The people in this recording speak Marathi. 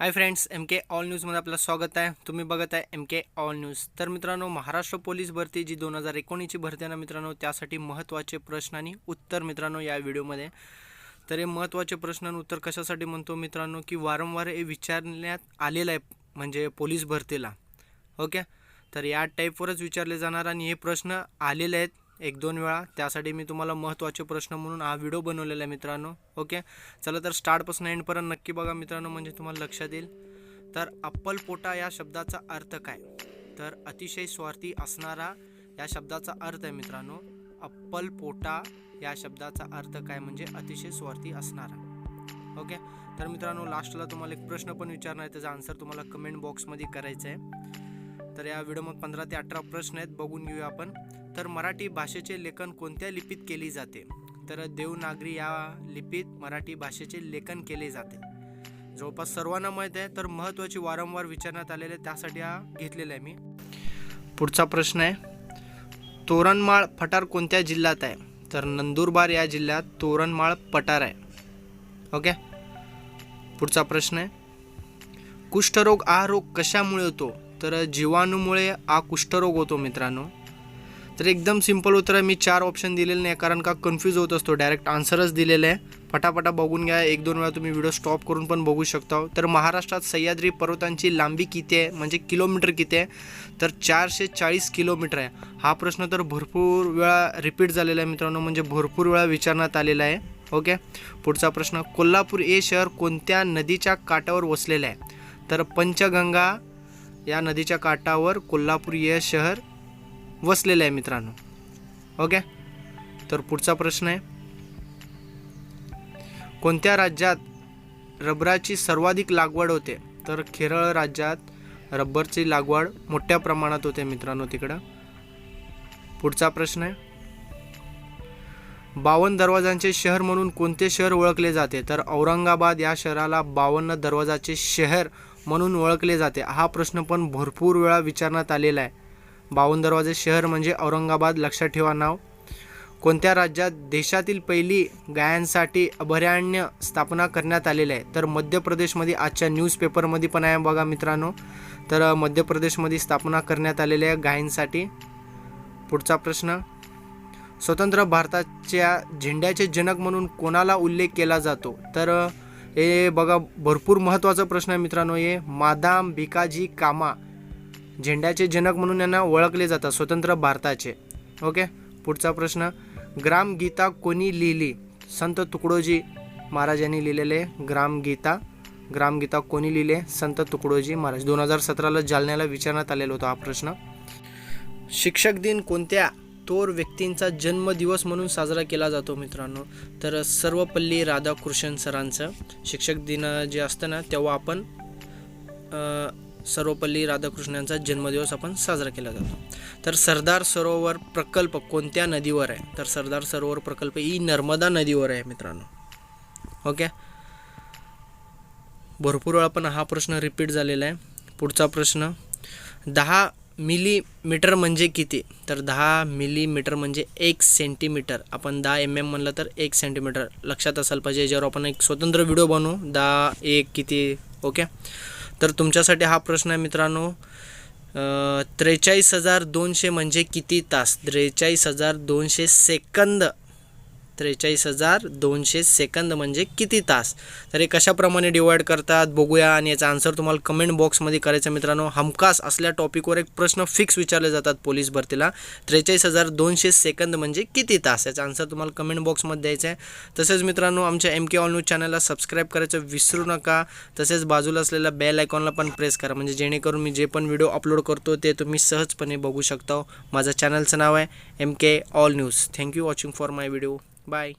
Hi friends M K all न्यूजमध्ये आपलं स्वागत आहे. तुम्ही बघत आहे एम के ऑल न्यूज तर मित्रांनो महाराष्ट्र पोलीस भरती जी दोन हजार एकोणीसची भरती आहे ना मित्रांनो त्यासाठी महत्त्वाचे प्रश्न आणि उत्तर मित्रांनो या व्हिडिओमध्ये. तर हे महत्त्वाचे प्रश्न आणि उत्तर कशासाठी म्हणतो मित्रांनो की वारंवार हे विचारण्यात आलेलं आहे म्हणजे पोलीस भरतीला. ओके? तर या टाईपवरच विचारले जाणार आणि हे प्रश्न आलेले आहेत. एक दोन वेळा. त्यासाठी मी तुम्हाला महत्त्वाचे प्रश्न म्हणून हा व्हिडिओ बनवलेला आहे मित्रांनो. ओके? चला तर स्टार्टपासून एंडपर्यंत नक्की बघा मित्रांनो म्हणजे तुम्हाला लक्षात येईल. तर अप्पलपोटा या शब्दाचा अर्थ काय? तर अतिशय स्वार्थी असणारा या शब्दाचा अर्थ आहे मित्रांनो अप्पलपोटा या शब्दाचा अर्थ काय? म्हणजे अतिशय स्वार्थी असणारा. ओके? तर मित्रांनो लास्टला तुम्हाला एक प्रश्न पण विचारणार आहे. त्याचा आन्सर तुम्हाला कमेंट बॉक्समध्ये करायचं आहे. तर या व्हिडिओमध्ये पंधरा ते अठरा प्रश्न आहेत बघून घेऊया आपण. तर मराठी भाषेचे लेखन कोणत्या लिपीत केली जाते? तर देवनागरी या लिपीत मराठी भाषेचे लेखन केले जाते. जवळपास सर्वांना माहीत आहे तर महत्त्वाची वारंवार विचारण्यात आलेले त्यासाठी हा घेतलेला आहे मी. पुढचा प्रश्न आहे तोरणमाळ पठार कोणत्या जिल्ह्यात आहे? तर नंदुरबार या जिल्ह्यात तोरणमाळ पठार आहे. ओके? पुढचा प्रश्न आहे कुष्ठरोग हा रोग कशामुळे होतो? तर जीवाणूमुळे हा कुष्ठरोग होतो मित्रांनो. तर एकदम सिंपल उत्तर आहे मी चार ऑप्शन दिलेले नाही कारण का कन्फ्यूज होत असतो. डायरेक्ट आन्सरच दिलेलं आहे. पटापटा बघून घ्या. एक दोन वेळा तुम्ही व्हिडिओ स्टॉप करून पण बघू शकता. तर महाराष्ट्रात सह्याद्री पर्वतांची लांबी किती आहे? म्हणजे किलोमीटर किती आहे? तर चारशे चाळीस किलोमीटर आहे. हा प्रश्न तर भरपूर वेळा रिपीट झालेला आहे मित्रांनो. म्हणजे भरपूर वेळा विचारण्यात आलेला आहे. ओके पुढचा प्रश्न कोल्हापूर हे शहर कोणत्या नदीच्या काठावर वसलेलं आहे? तर पंचगंगा या नदीच्या काठावर कोल्हापूर हे शहर वसलेलं आहे मित्रांनो. ओके? तर पुढचा प्रश्न आहे. कोणत्या राज्यात रबराची सर्वाधिक लागवड होते? तर केरळ राज्यात रबरची लागवड मोठ्या प्रमाणात होते मित्रांनो तिकडं. पुढचा प्रश्न आहे. बावन्न दरवाजांचे शहर म्हणून कोणते शहर ओळखले जाते? तर औरंगाबाद या शहराला बावन्न दरवाजाचे शहर म्हणून ओळखले जाते. हा प्रश्न पण भरपूर वेळा विचारण्यात आलेला आहे. बावन दरवाजे शहर म्हणजे औरंगाबाद. लक्षात ठेवा नाव. कोणत्या राज्यात देशातील पहिली गायांसाठी अभयारण्य स्थापना करण्यात आलेले आहे? तर मध्य प्रदेशमध्ये आजच्या न्यूजपेपरमध्ये पण आहे बघा मित्रांनो. तर मध्य प्रदेशमध्ये स्थापना करण्यात आलेल्या आहे गायींसाठी पुढचा प्रश्न. स्वतंत्र भारताच्या झेंड्याचे जनक म्हणून कोणाला उल्लेख केला जातो? तर हे बघा भरपूर महत्त्वाचा प्रश्न आहे मित्रांनो हे. मादाम भिकाजी कामा. झेंड्याचे जनक म्हणून यांना ओळखले जातात स्वतंत्र भारताचे. ओके? पुढचा प्रश्न. ग्रामगीता कोणी लिहिली? संत तुकडोजी महाराज यांनी लिहिलेले ग्रामगीता. ग्रामगीता कोणी लिहिले संत तुकडोजी महाराज. दोन हजार सतराला जालन्याला विचारण्यात आलेला होता हा प्रश्न. शिक्षक दिन कोणत्या? थोर व्यक्तींचा जन्मदिवस म्हणून साजरा केला जातो मित्रांनो. तर सर्वपल्ली राधाकृष्ण सरांचं शिक्षक दिन जे असतं ना तेव्हा आपण सर्वपल्ली राधाकृष्णांचा जन्मदिवस आपण साजरा केला जातो. तर सरदार सरोवर प्रकल्प कोणत्या नदीवर आहे? तर सरदार सरोवर प्रकल्प ही नर्मदा नदीवर आहे मित्रांनो. ओके? भरपूर वेळा पण हा प्रश्न रिपीट झालेला आहे. पुढचा प्रश्न दहा मिलीमीटर म्हणजे किती? तर दहा मिलीमीटर म्हणजे एक सेंटीमीटर. आपण दहा एम एम म्हणलं तर एक सेंटीमीटर. लक्षात असायला पाहिजे याच्यावर आपण एक स्वतंत्र व्हिडिओ बनवू. दहा एक किती ओके? तर तुमच्यासाठी हा प्रश्न आहे मित्रांनो त्रेचाळीस हजार दोनशे म्हणजे किती तास? त्रेचाळीस हजार दोनशे सेकंद. त्रेचाळीस हजार दोनशे सेकंद म्हणजे किती तास? तर हे कशाप्रमाणे डिवाईड करतात? बघूया. आणि याचा आन्सर तुम्हाला कमेंट बॉक्समध्ये करायचा मित्रांनो. हमखास असल्या टॉपिकवर एक प्रश्न फिक्स विचारले जातात पोलीस भरतीला. त्रेचाळीस हजार दोनशे सेकंद म्हणजे किती तास? याचा आन्सर तुम्हाला कमेंट बॉक्समध्ये द्यायचा आहे. तसेच मित्रांनो आमच्या एम के ऑल न्यूज चॅनलला सबस्क्राईब करायचं विसरू नका. तसेच बाजूला असलेल्या बेल आयकॉनला पण प्रेस करा. म्हणजे जेणेकरून मी जे पण व्हिडिओ अपलोड करतो ते तुम्ही सहजपणे बघू शकता. माझं चॅनलचं नाव आहे MK All News. Thank you watching for my video. Bye.